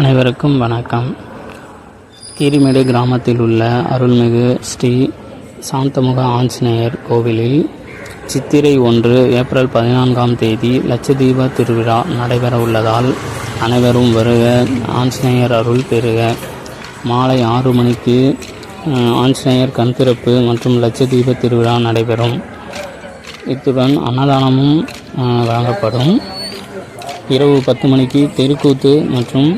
அனைவருக்கும் வணக்கம். கீரிமேடு கிராமத்தில் உள்ள அருள்மிகு ஸ்ரீ சாந்தமுக ஆஞ்சநேயர் கோவிலில் சித்திரை ஒன்று ஏப்ரல் பதினான்காம் தேதி லட்சதீப திருவிழா நடைபெற உள்ளதால் அனைவரும் வருக ஆஞ்சநேயர் அருள் பெறுக. மாலை ஆறு மணிக்கு ஆஞ்சநேயர் கண் திறப்பு மற்றும் லட்சதீப திருவிழா நடைபெறும். இத்துடன் அன்னதானமும் வழங்கப்படும். இரவு பத்து மணிக்கு தெருக்கூத்து மற்றும்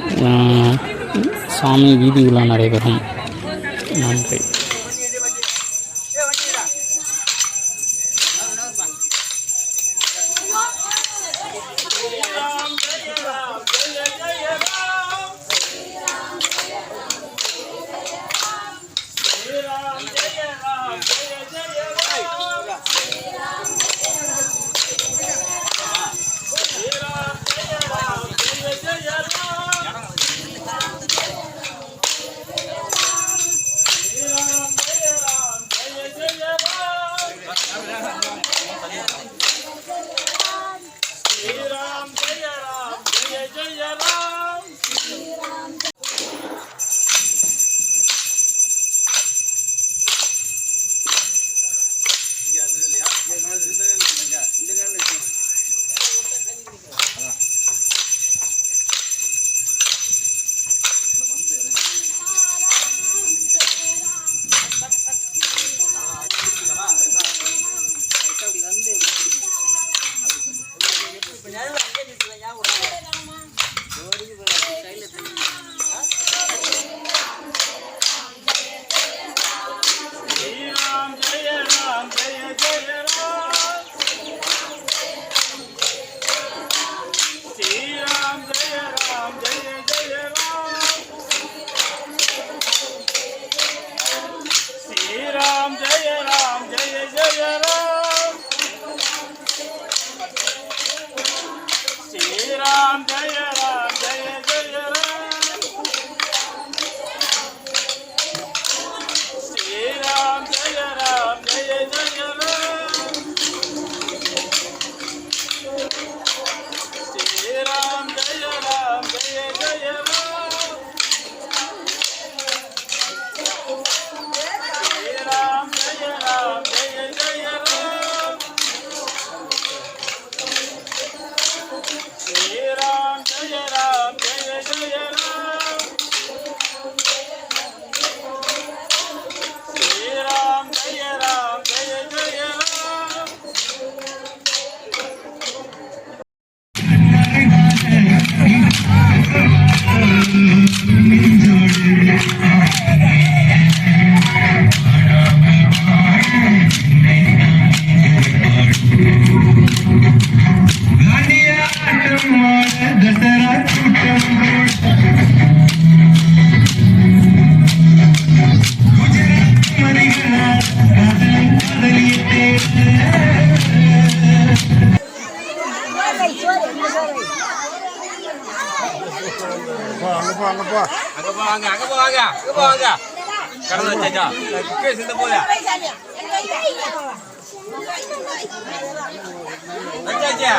சாமி வீதி உலா நடைபெறும். நன்றி. போ அங்க போ அங்க போ. அங்க போ அங்க அங்க போ அங்க அங்க போ அங்க. கடந்து வச்சாச்சா கேஸ் இந்த போல வச்சாச்சா?